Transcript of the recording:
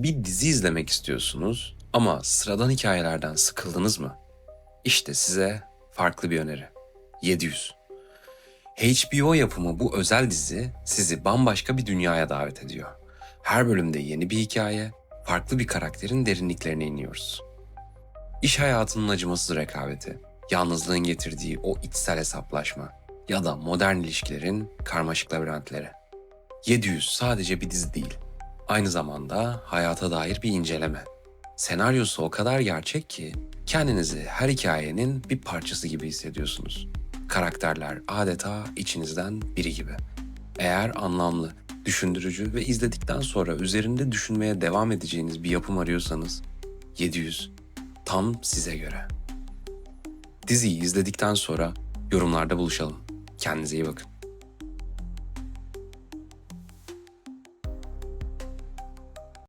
Bir dizi izlemek istiyorsunuz ama sıradan hikayelerden sıkıldınız mı? İşte size farklı bir öneri. 700. HBO yapımı bu özel dizi sizi bambaşka bir dünyaya davet ediyor. Her bölümde yeni bir hikaye, farklı bir karakterin derinliklerine iniyoruz. İş hayatının acımasız rekabeti, yalnızlığın getirdiği o içsel hesaplaşma ya da modern ilişkilerin karmaşık labirentleri. 700 sadece bir dizi değil, aynı zamanda hayata dair bir inceleme. Senaryosu o kadar gerçek ki kendinizi her hikayenin bir parçası gibi hissediyorsunuz. Karakterler adeta içinizden biri gibi. Eğer anlamlı, düşündürücü ve izledikten sonra üzerinde düşünmeye devam edeceğiniz bir yapım arıyorsanız 700 tam size göre. Diziyi izledikten sonra yorumlarda buluşalım. Kendinize iyi bakın.